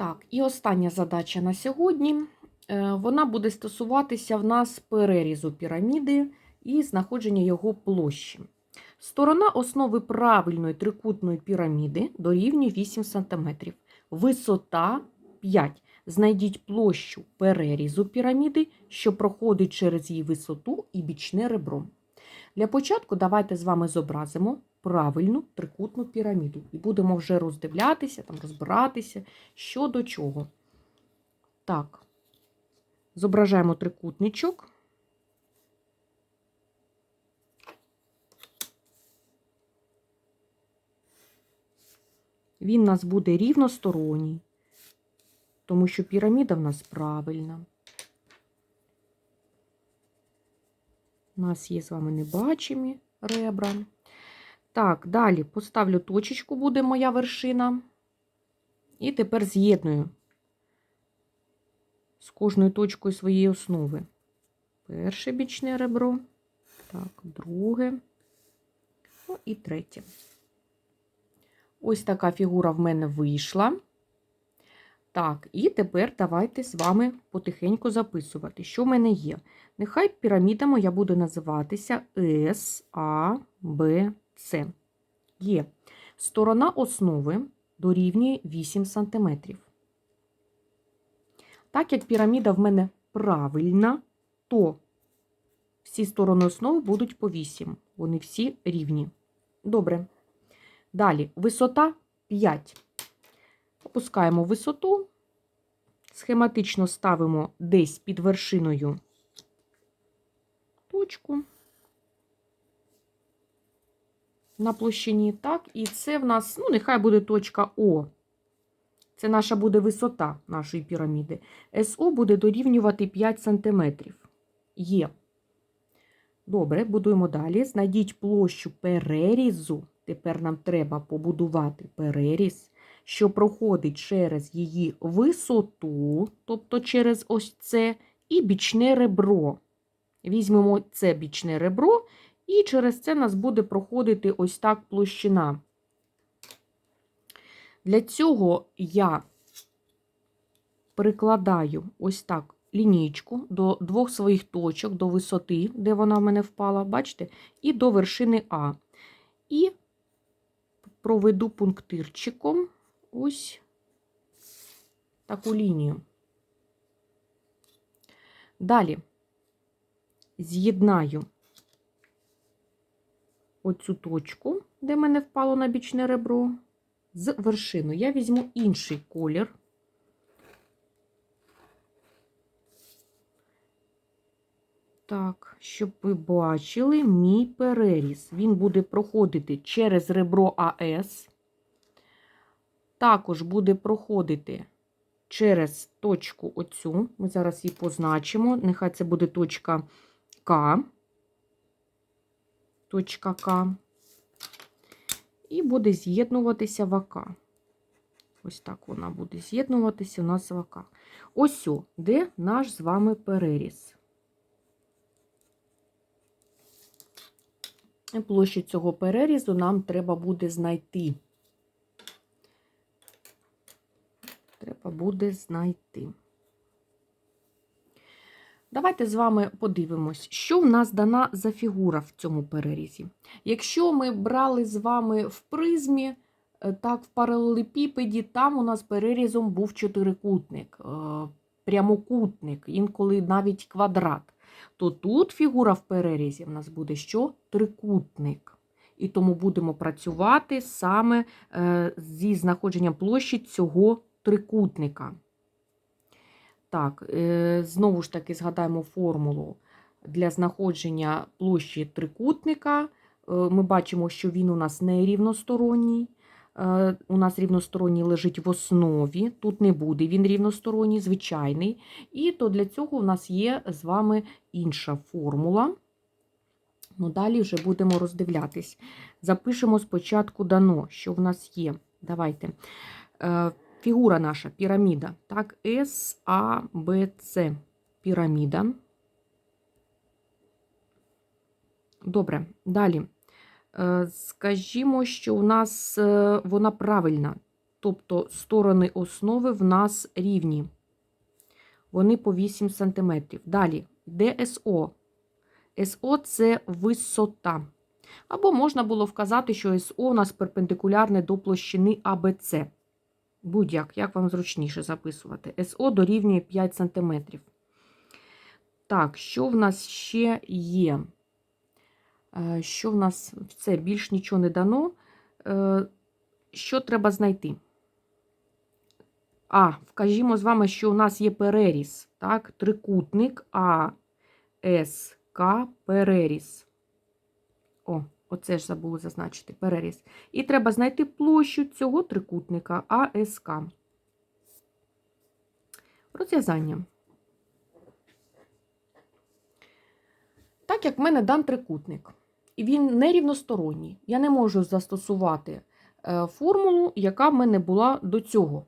Так, і остання задача на сьогодні. Е, Вона буде стосуватися в нас перерізу піраміди і знаходження його площі. Сторона основи правильної трикутної піраміди дорівнює 8 см. Висота 5. Знайдіть площу перерізу піраміди, що проходить через її висоту і бічне ребро. Для початку давайте з вами зобразимо правильну трикутну піраміду і будемо вже роздивлятися, там, розбиратися, що до чого. Так, зображаємо трикутничок. Він у нас буде рівносторонній, тому що піраміда в нас правильна. У нас є з вами небачимі ребра. Так, далі поставлю точечку, буде моя вершина. І тепер з'єдную з кожною точкою своєї основи. Перше бічне ребро, так, друге, ну і третє. Ось така фігура в мене вийшла. Так, і тепер давайте з вами потихеньку записувати, що в мене є. Нехай піраміда моя буде називатися С, А, Б, С. Є. Сторона основи дорівнює 8 см. Так як піраміда в мене правильна, то всі сторони основи будуть по 8. Вони всі рівні. Добре. Далі, висота 5. Опускаємо висоту, схематично ставимо десь під вершиною точку на площині, так, і це в нас, ну, нехай буде точка О. Це наша буде висота нашої піраміди. СО буде дорівнювати 5 см. Є. Добре, будуємо далі. Знайдіть площу перерізу. Тепер нам треба побудувати переріз, що проходить через її висоту, тобто через ось це, і бічне ребро. Візьмемо це бічне ребро, і через це нас буде проходити ось так площина. Для цього я прикладаю ось так лінійку до двох своїх точок, до висоти, де вона в мене впала, бачите, і до вершини А. І проведу пунктирчиком ось таку лінію. Далі з'єднаю оцю точку, де мене впало на бічне ребро, з вершиною. Я візьму інший колір. Так, щоб ви бачили мій переріз. Він буде проходити через ребро АС. Також буде проходити через точку оцю. Ми зараз її позначимо. Нехай це буде точка К. Точка К. І буде з'єднуватися в АК. Ось так вона буде з'єднуватися у нас в АК. Ось, о, де наш з вами переріз. Площу цього перерізу нам треба буде знайти. Треба буде знайти. Давайте з вами подивимось, що в нас дана за фігура в цьому перерізі. Якщо ми брали з вами в призмі, е, так, в паралелепіпеді, там у нас перерізом був чотирикутник, е, прямокутник, інколи навіть квадрат. То тут фігура в перерізі в нас буде що? Трикутник. І тому будемо працювати саме е, зі знаходженням площі цього трикутника. Так, е, знову ж таки згадаємо формулу для знаходження площі трикутника. Е, ми бачимо, що він у нас не рівносторонній. Е, У нас рівносторонній лежить в основі. Тут не буде він рівносторонній, звичайний. І то для цього у нас є з вами інша формула. Ну, Далі вже будемо роздивлятись. Запишемо спочатку дано, що в нас є. Давайте. Фігура наша піраміда. Так, С, А, Б, С. Піраміда. Добре, далі. Е, Скажімо, що у нас е, вона правильна. Тобто сторони основи в нас рівні. Вони по 8 см. Далі йде СО. СО це висота. Або можна було вказати, що СО у нас перпендикулярне до площини АБЦ. Будь-як, як вам зручніше записувати. СО дорівнює 5 см. Так, що в нас ще є? Е, Що в нас це більш нічого не дано. Е, Що треба знайти? А, вкажімо з вами, що у нас є переріз. Так, трикутник А, С, К. О, оце ж забули зазначити переріз. І треба знайти площу цього трикутника АСК. Розв'язання. Так як в мене дан трикутник, і він нерівносторонній, я не можу застосувати е, формулу, яка в мене була до цього.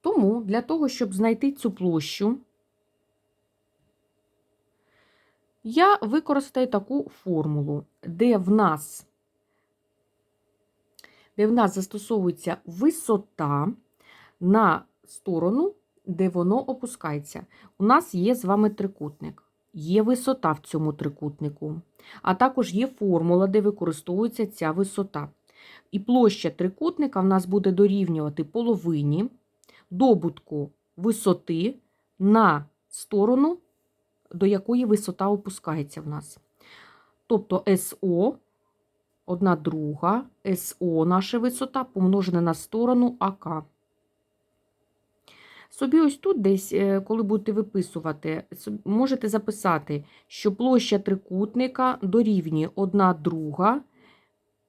Тому для того, щоб знайти цю площу, я використаю таку формулу, де в нас, де в нас застосовується висота на сторону, де воно опускається. У нас є з вами трикутник. Є висота в цьому трикутнику, а також є формула, де використовується ця висота. І площа трикутника в нас буде дорівнювати половині добутку висоти на сторону, до якої висота опускається в нас. Тобто СО, одна друга, СО наша висота помножена на сторону АК. Собі ось тут десь, е, коли будете виписувати, можете записати, що площа трикутника дорівнює 1 друга.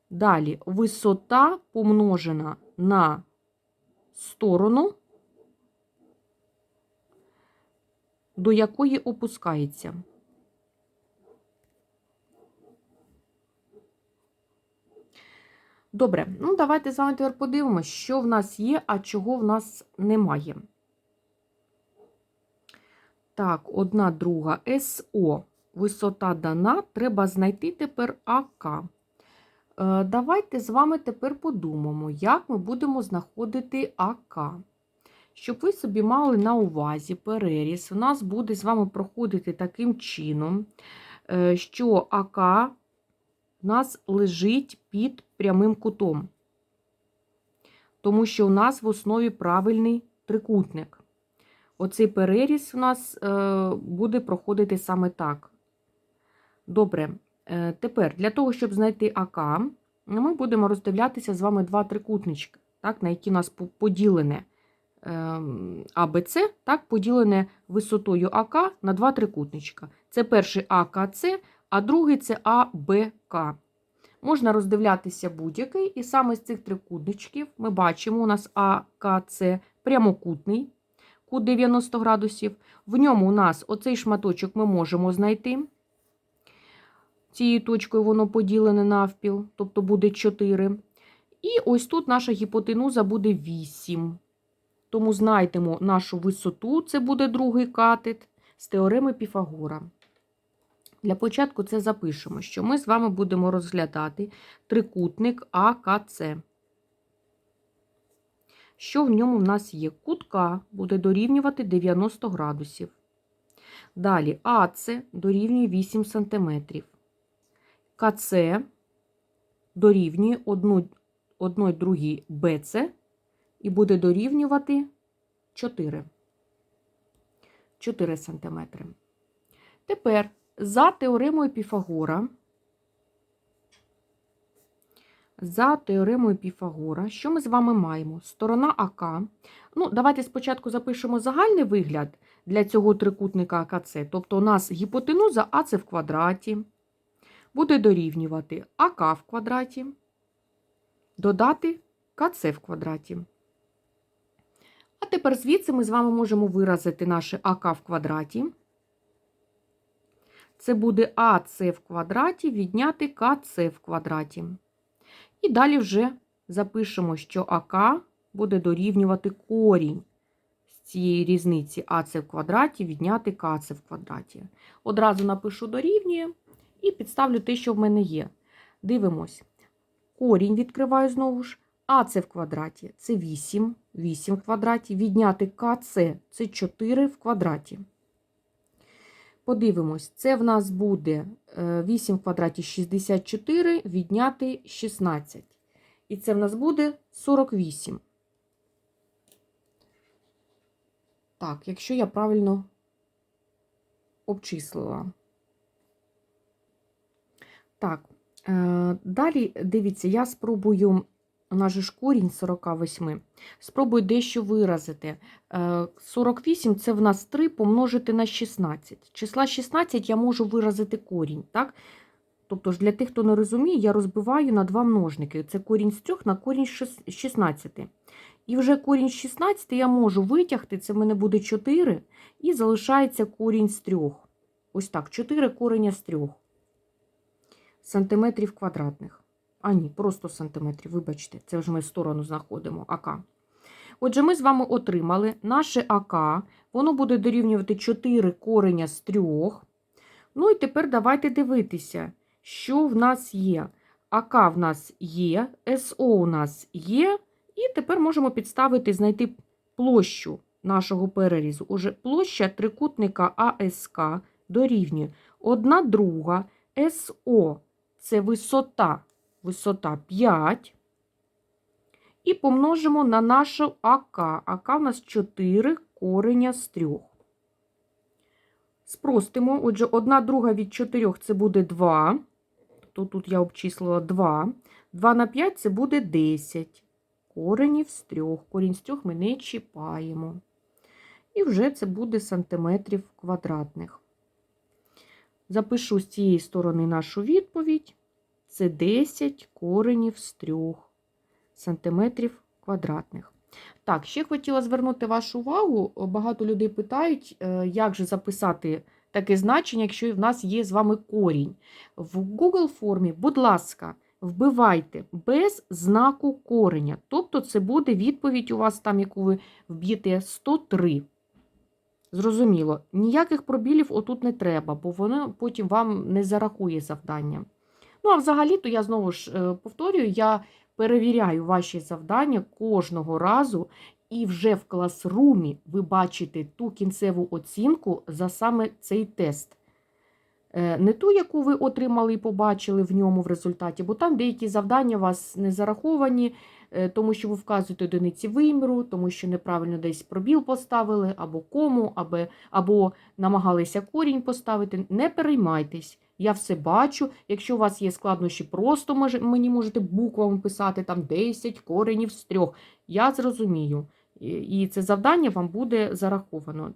Далі висота помножена на сторону, до якої опускається. Добре, ну давайте з вами тепер подивимося, що в нас є, а чого в нас немає. Так, одна друга СО. Висота дана, треба знайти тепер АК. Е, Давайте з вами тепер подумаємо, як ми будемо знаходити АК. Щоб ви собі мали на увазі переріз, у нас буде з вами проходити таким чином, е, що АК у нас лежить під прямим кутом, тому що у нас в основі правильний трикутник. Оцей переріз у нас е, буде проходити саме так. Добре, е, тепер для того, щоб знайти АК, ми будемо роздивлятися з вами два трикутнички, так, на які у нас поділене АБЦ, так, поділене висотою АК на два трикутничка. Це перший АКЦ, а другий це АБК. Можна роздивлятися будь-який, і саме з цих трикутничків ми бачимо, у нас АКЦ прямокутний, кут 90 градусів. В ньому у нас оцей шматочок ми можемо знайти. Цією точкою воно поділене навпіл, тобто буде 4. І ось тут наша гіпотенуза буде 8. Тому знайдемо нашу висоту, це буде другий катет, з теореми Піфагора. Для початку це запишемо, що ми з вами будемо розглядати трикутник АКЦ. Що в ньому в нас є? Кутка буде дорівнювати 90 градусів. Далі АЦ дорівнює 8 см. КЦ дорівнює 1, 1 другій БЦ і буде дорівнювати 4. 4 см. Тепер за теоремою Піфагора, за теоремою Піфагора, що ми з вами маємо? Сторона АК. Ну, давайте спочатку запишемо загальний вигляд для цього трикутника АКЦ. Тобто у нас гіпотенуза АЦ в квадраті буде дорівнювати АК в квадраті, додати КЦ в квадраті. А тепер звідси ми з вами можемо виразити наше АК в квадраті. Це буде АС в квадраті відняти КЦ в квадраті. І далі вже запишемо, що АК буде дорівнювати корінь з цієї різниці АС в квадраті відняти КЦ в квадраті. Одразу напишу дорівнює і підставлю те, що в мене є. Дивимось. Корінь відкриваю знову ж. АЦ в квадраті це 8, 8 в квадраті. Відняти КЦ це 4 в квадраті. Подивимось, це в нас буде е, 8 в квадраті 64, відняти 16. І це в нас буде 48. Так, якщо я правильно обчислила. Так, е, далі дивіться, я спробую, у нас же ж корінь 48, спробую дещо виразити. Е, 48 це в нас 3 помножити на 16. Числа 16 я можу виразити корінь, так? Тобто ж для тих, хто не розуміє, я розбиваю на два множники. Це корінь з 3 на корінь з 16. І вже корінь з 16 я можу витягти, це в мене буде 4, і залишається корінь з 3. Ось так, 4 кореня з 3 сантиметрів квадратних. А ні, просто сантиметрів, вибачте, це вже ми сторону знаходимо АК. Отже, ми з вами отримали наше АК, воно буде дорівнювати 4 кореня з 3. Ну і тепер давайте дивитися, що в нас є. АК в нас є, СО у нас є, і тепер можемо підставити, знайти площу нашого перерізу. Уже площа трикутника АСК дорівнює 1 друга СО це висота, висота 5. І помножимо на нашу АК. АК у нас 4 кореня з 3. Спростимо. Отже, 1 друга від 4 це буде 2. То тут я обчислила 2. 2 на 5 це буде 10. Коренів з 3. Корінь з 3 ми не чіпаємо. І вже це буде сантиметрів квадратних. Запишу з цієї сторони нашу відповідь. Це 10 коренів з 3 сантиметрів квадратних. Так, ще хотіла звернути вашу увагу. Багато людей питають, е, як же записати таке значення, якщо в нас є з вами корінь. В Google формі, будь ласка, вбивайте без знаку кореня. Тобто це буде відповідь у вас, там, яку ви вб'єте 103. Зрозуміло, ніяких пробілів отут не треба, бо воно потім вам не зарахує завдання. Ну, а взагалі-то я знову ж е, повторюю, я перевіряю ваші завдання кожного разу, і вже в класрумі ви бачите ту кінцеву оцінку за саме цей тест. Е, Не ту, яку ви отримали і побачили в ньому в результаті, бо там деякі завдання у вас не зараховані, е, тому що ви вказуєте одиниці виміру, тому що неправильно десь пробіл поставили, або кому, або, або намагалися корінь поставити. Не переймайтесь. Я все бачу. Якщо у вас є складнощі, просто мені можете буквами писати там 10 коренів з трьох. Я зрозумію. І це завдання вам буде зараховано.